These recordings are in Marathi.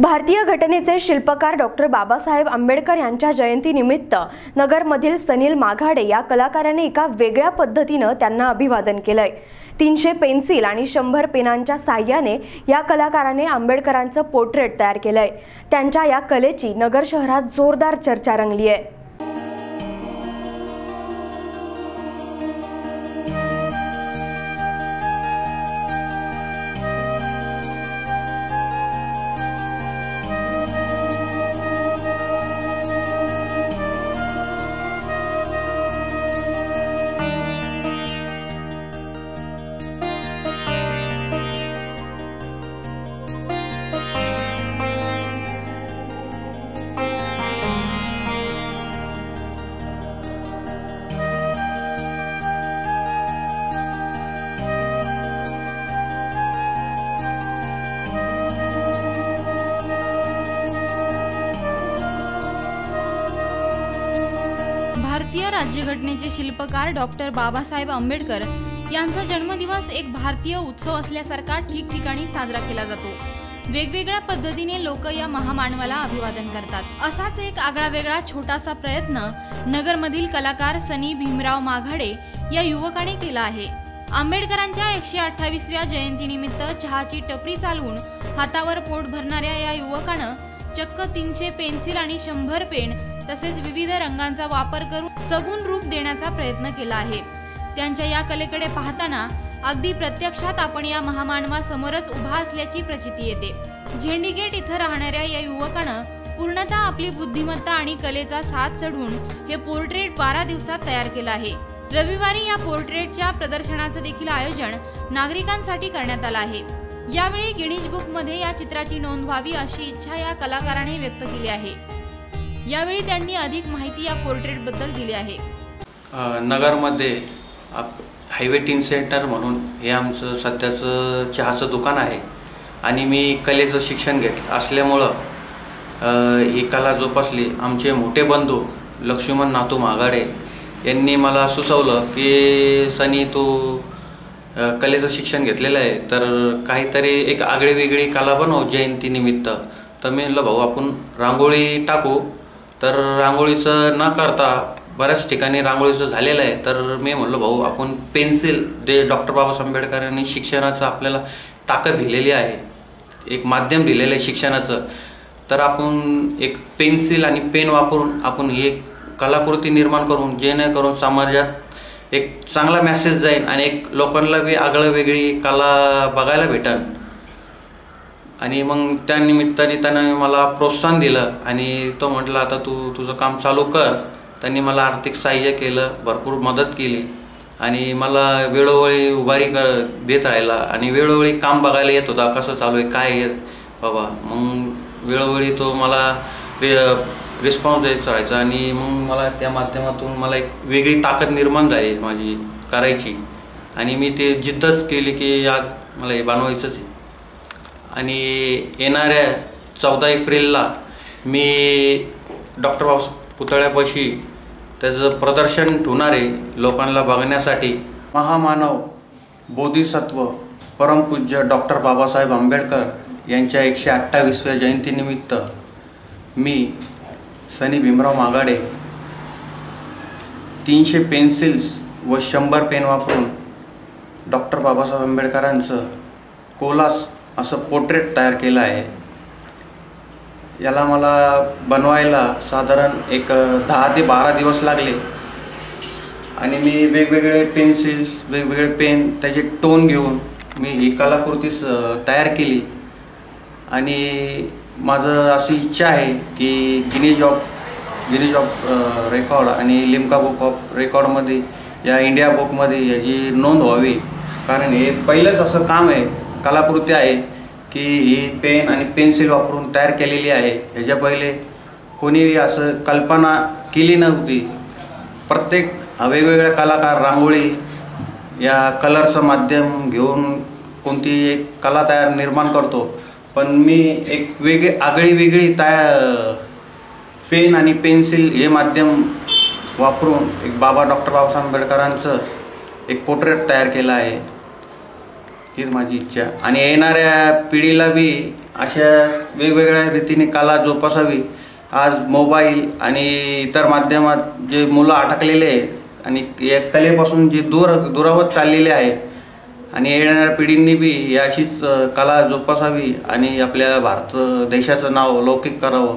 भारतीय घटनेचे शिल्पकार डॉक्टर बाबासाहेब आंबेडकर यांच्या जयंतीनिमित्त नगरमधील सनील माघाडे या कलाकाराने एका वेगळ्या पद्धतीनं त्यांना अभिवादन केलंय. तीनशे पेन्सिल आणि शंभर पेनांच्या साह्याने या कलाकाराने आंबेडकरांचं पोर्ट्रेट तयार केलंय. त्यांच्या या कलेची नगर शहरात जोरदार चर्चा रंगली आहे भारतीय राज्यघटनेचे शिल्पकार डॉक्टर बाबासाहेब आंबेडकर यांचा जन्मदिवस एक भारतीय उत्सव असल्यासारखा ठिकठिकाणी साजरा केला जातो. वेगवेगळ्या पद्धतीने लोक या महामानवाला अभिवादन करतात. असाच एक आगळा वेगळा छोटासा प्रयत्न नगरमधील कलाकार सनी भीमराव माघाडे या युवकाने केला आहे. आंबेडकरांच्या एकशे अठ्ठावीसव्या जयंतीनिमित्त चहाची टपरी चालवून हातावर पोट भरणाऱ्या या युवकानं चक्क तीनशे पेन्सिल आणि शंभर पेन तसेच विविध रंगांचा वापर करून सगुण रूप देण्याचा प्रयत्न केला आहे. त्यांच्या या कलेकडे पाहताना अगदी प्रत्यक्षात आपण या महामानवासमोरच उभा असल्याची प्रचिती येते. झेंडीगेट इथं राहणाऱ्या या युवकानं पूर्णतः आपली बुद्धिमत्ता आणि कलेचा साथ चढवून हे पोर्ट्रेट बारा दिवसात तयार केलं आहे. रविवारी या पोर्ट्रेटच्या प्रदर्शनाचं देखील आयोजन नागरिकांसाठी करण्यात आलं आहे. यावेळी गिनीज बुकमध्ये या चित्राची नोंद व्हावी अशी इच्छा या कलाकाराने व्यक्त केली आहे. यावेळी त्यांनी अधिक माहिती या पोर्ट्रेटबद्दल दिली आहे. नगरमध्ये आप हायवे टीन सेंटर म्हणून हे आमचं सध्याचं चहाचं दुकान आहे. आणि मी कलेचं शिक्षण घेत असल्यामुळं ही कला जोपासली. आमचे मोठे बंधू लक्ष्मण नातू मागाडे यांनी मला सुचवलं की सनी तू कलेचं शिक्षण घेतलेलं आहे. तर काहीतरी एक आगळीवेगळी कला बनव जयंतीनिमित्त. तर मी म्हटलं भाऊ आपण रांगोळी टाकू. तर रांगोळीचं न करता बऱ्याच ठिकाणी रांगोळीचं झालेलं आहे. तर मी म्हणलो भाऊ आपण पेन्सिल जे डॉक्टर बाबासाहेब आंबेडकरांनी शिक्षणाचं आपल्याला ताकद दिलेली आहे एक माध्यम दिलेलं आहे शिक्षणाचं तर आपण एक पेन्सिल आणि पेन वापरून आपण ही एक कलाकृती निर्माण करून जेणेकरून समाजात एक चांगला मेसेज जाईल आणि एक लोकांना बी आगळं वेगळी कला बघायला भेटेल आणि मग त्या निमित्ताने त्यानं मला प्रोत्साहन दिलं आणि तो म्हटला आता तू तुझं काम चालू कर. त्यांनी मला आर्थिक सहाय्य केलं भरपूर मदत केली आणि मला वेळोवेळी उभारी कर देत राहिला आणि वेळोवेळी काम बघायला येत होता कसं चालू आहे काय येत बाबा मग वेळोवेळी तो मला रे रिस्पॉन्स द्यायचा राहायचा आणि मग मला त्या माध्यमातून मला एक वेगळी ताकद निर्माण झाली माझी करायची. आणि मी ते जिद्दच केली की आज मला हे बनवायचंच आहे. आणि येणाऱ्या चौदा एप्रिलला मी डॉक्टर बाबा पुतळ्यापाशी त्याचं प्रदर्शन होणारे लोकांना बघण्यासाठी महामानव बोधिसत्व परमपूज्य डॉक्टर बाबासाहेब आंबेडकर यांच्या एकशे अठ्ठावीसव्या जयंतीनिमित्त मी सनी भीमराव मागाडे तीनशे पेन्सिल्स व शंभर पेन वापरून डॉक्टर बाबासाहेब आंबेडकरांचं कोलास असं पोर्ट्रेट तयार केलं आहे. याला मला बनवायला साधारण एक दहा ते बारा दिवस लागले. आणि मी वेगवेगळे पेन्सिल्स वेगवेगळे पेन त्याचे टोन घेऊन मी ही कलाकृती तयार केली. आणि माझं अशी इच्छा आहे की Guinness of Guinness of record आणि लिमका बुक ऑफ रेकॉर्डमध्ये या इंडिया बुकमध्ये याची नोंद व्हावी. कारण हे पहिलंच असं काम आहे. कलाकृती आहे की ही पेन आणि पेन्सिल वापरून तयार केलेली आहे. ह्याच्या पहिले कोणी असं कल्पना केली नव्हती. प्रत्येक वेगवेगळ्या कलाकार रांगोळी या कलरचं माध्यम घेऊन कोणती एक कला तयार निर्माण करतो. पण मी एक वेगळी आगळी वेगळी तया पेन आणि पेन्सिल हे माध्यम वापरून एक बाबा डॉक्टर बाबासाहेब आंबेडकरांचं एक पोर्ट्रेट तयार केलं आहे. तीच माझी इच्छा. आणि येणाऱ्या पिढीला बी अशा वेगवेगळ्या रीतीने कला जोपासावी. आज मोबाईल आणि इतर माध्यमात जे मुलं अटकलेले आहे आणि या कलेपासून जे दूर दुरावत चाललेले आहे आणि येणाऱ्या पिढींनी बी अशीच कला जोपासावी आणि आपल्या भारत देशाचं नाव लौकिक करावं.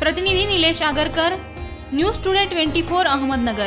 प्रतिनिधी Nilesh Agarkar news today twenty four Ahmednagar.